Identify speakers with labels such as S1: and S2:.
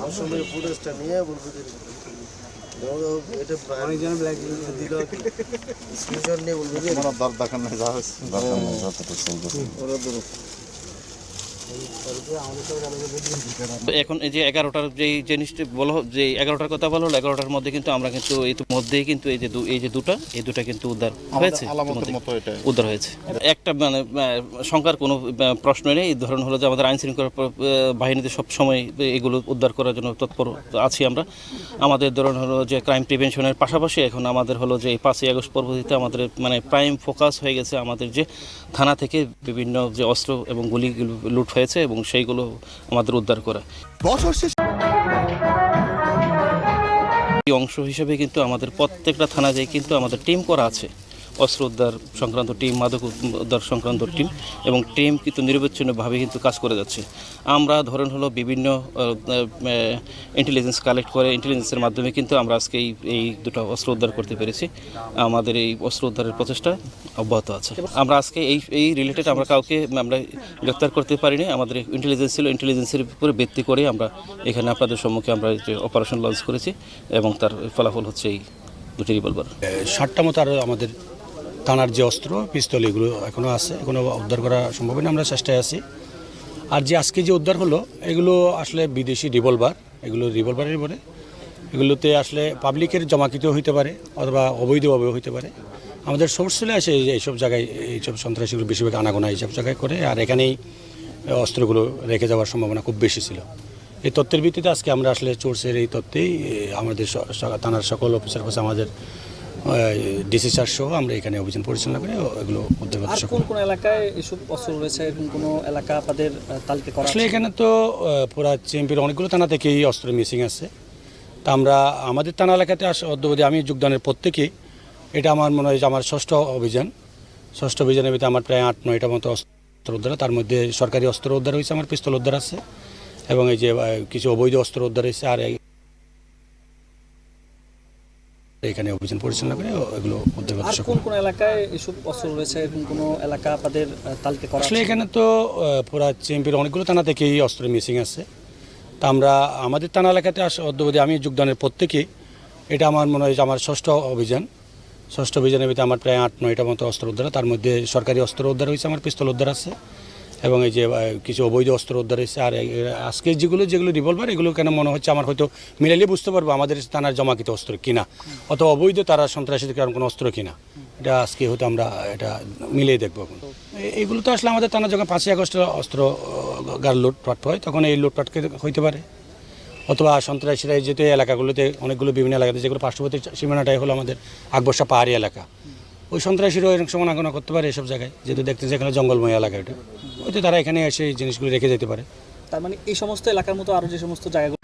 S1: আসলে ফুটেজটা নিয়ে বলব এটা নিয়ে বলব
S2: দর যা হচ্ছে
S3: এখন এই যে এগারোটার যে জিনিসটি বলা যে এগারোটার কথা বলা হলো এগারোটার মধ্যে কিন্তু আমরা কিন্তু মধ্যেই কিন্তু এই যে এই যে দুটা এই দুটা কিন্তু উদ্ধার হয়েছে। উদ্ধার হয়েছে। একটা মানে শঙ্কার কোনো প্রশ্ন নেই। এই ধরন হলো যে আমাদের আইন শৃঙ্খলা বাহিনীতে সব সময় এগুলো উদ্ধার করার জন্য তৎপর আছি আমরা। আমাদের ধরন হলো যে ক্রাইম প্রিভেনশনের পাশাপাশি এখন আমাদের হলো যে এই পাঁচই আগস্ট পরবর্তীতে আমাদের মানে প্রাইম ফোকাস হয়ে গেছে আমাদের যে থানা থেকে বিভিন্ন যে অস্ত্র এবং গুলিগুলো লুট হয়েছে এবং সেইগুলো আমাদের উদ্ধার করা।
S4: বছর শেষে
S3: অংশ হিসেবে কিন্তু আমাদের প্রত্যেকটা থানা থানায় কিন্তু আমাদের টিম করা আছে। অস্ত্র উদ্ধার সংক্রান্ত টিম, মাদক উদ্ধার সংক্রান্ত টিম এবং টিম কিন্তু নিরবচ্ছিন্নভাবে কিন্তু কাজ করে যাচ্ছে। আমরা ধরেন হলো বিভিন্ন ইন্টেলিজেন্স কালেক্ট করে ইন্টেলিজেন্সের মাধ্যমে কিন্তু আমরা আজকে এই এই দুটো অস্ত্র উদ্ধার করতে পেরেছি। আমাদের এই অস্ত্র উদ্ধারের প্রচেষ্টা অব্যাহত আছে। আমরা আজকে এই এই রিলেটেড আমরা কাউকে আমরা গ্রেপ্তার করতে পারিনি। আমাদের ইন্টেলিজেন্স ছিল ইন্টেলিজেন্সের উপরে ভিত্তি করে আমরা এখানে আপনাদের সম্মুখে আমরা অপারেশন লঞ্চ করেছি এবং তার ফলাফল হচ্ছে এই দুটি রিভলভার
S5: ষাটটা মতো আরও আমাদের থানার যে অস্ত্র, পিস্তল, এগুলো এখনও আছে এখনও উদ্ধার করা সম্ভব না আমরা চেষ্টায় আছি। আর যে আজকে যে উদ্ধার হলো, এগুলো আসলে বিদেশি রিভলভার, এগুলো রিভলভারের বলে এগুলোতে আসলে পাবলিকের জমাকৃত হইতে পারে, অথবা অবৈধভাবেও হইতে পারে। আমাদের সোর্স চলে আসে এইসব জায়গায়, এইসব সন্ত্রাসীগুলো বেশিরভাগ আনাগোনা এইসব জায়গায় করে, আর এখানেই অস্ত্রগুলো রেখে যাওয়ার সম্ভাবনা খুব বেশি ছিল। এই তথ্যের ভিত্তিতে আজকে আমরা আসলে চোর্সের এই তথ্যেই আমাদের থানার সকল অফিসার আমাদের ডিসি স্যার সহ আমরা এখানে অভিযান পরিচালনা করে এগুলো উদ্ধার করতে
S6: আর কোন কোন এলাকায় এসব অস্ত্র রয়েছে? এরকম কোন এলাকা আপনাদের তালিকা করা
S5: আসলে
S6: আছে?
S5: এখানে তো পুরা চেম্পির অনেকগুলো থানা থেকেই অস্ত্র মিসিং আছে। তা আমরা আমাদের থানা এলাকাতে আস অদ্যবধি আমি যোগদানের প্রত্যেকেই এটা আমার মনে হয় যে আমার ষষ্ঠ অভিযান। ষষ্ঠ অভিযানের ভিতরে আমার প্রায় আট নয়টা মতো অস্ত্র উদ্ধার তার মধ্যে সরকারি অস্ত্র উদ্ধার হয়েছে আমার পিস্তল উদ্ধার আছে এবং এই যে কিছু অবৈধ অস্ত্র উদ্ধার হয়েছে আর এই- এখানে অভিযান পরিচালনা করে এগুলো
S6: আর কোন কোন এলাকায় এসব অস্ত্র রয়েছে? এরকম কোন এলাকা আপনাদের তালিকা করা
S5: আসলে এখানে তো পুরা চেম্পির অনেকগুলো থানা থেকেই অস্ত্র মিসিং আছে। তা আমরা আমাদের থানা এলাকাতে আস অদ্যবধি আমি যোগদানের প্রত্যেকেই এটা আমার মনে হয় যে আমার ষষ্ঠ অভিযান। ষষ্ঠ অভিযানের ভিতরে আমার প্রায় আট নয়টা মতো অস্ত্র উদ্ধার তার মধ্যে সরকারি অস্ত্র উদ্ধার হয়েছে আমার পিস্তল উদ্ধার আছে। এবং এই যে কিছু অবৈধ অস্ত্র উদ্ধার হয়েছে, আর আজকে যেগুলো যেগুলো রিভলভার এগুলো কেন মনে হচ্ছে আমার হয়তো মিলাইলে বুঝতে পারব, আমাদের থানার জমাকৃত অস্ত্র কিনা। অথবা অবৈধ তারা সন্ত্রাসীদের কারণ কোনো অস্ত্র কিনা। এটা আজকে হয়তো আমরা এটা মিলিয়ে দেখব এখন। এ- এগুলো তো আসলে আমাদের থানা যখন পাঁচই আগস্ট অস্ত্র গার লুটপাট হয়, তখন এই লুটপাটকে হইতে পারে। অথবা সন্ত্রাসীরা যেহেতু এলাকাগুলোতে অনেকগুলো বিভিন্ন এলাকাতে, যেগুলো পার্শ্ববর্তী সীমানাটাই হলো আমাদের আকবর্ষা পাহাড়ি এলাকা। ওই সন্ত্রাসীরাও এরকম সময় আগুনা করতে পারে এসব জায়গায়, যেহেতু দেখতে যেখানে জঙ্গলময় এলাকা এটা। হয়তো তারা এখানে এসে এই জিনিসগুলো রেখে যেতে পারে।
S6: তার মানে এই সমস্ত এলাকার মতো আরও যে সমস্ত জায়গাগুলো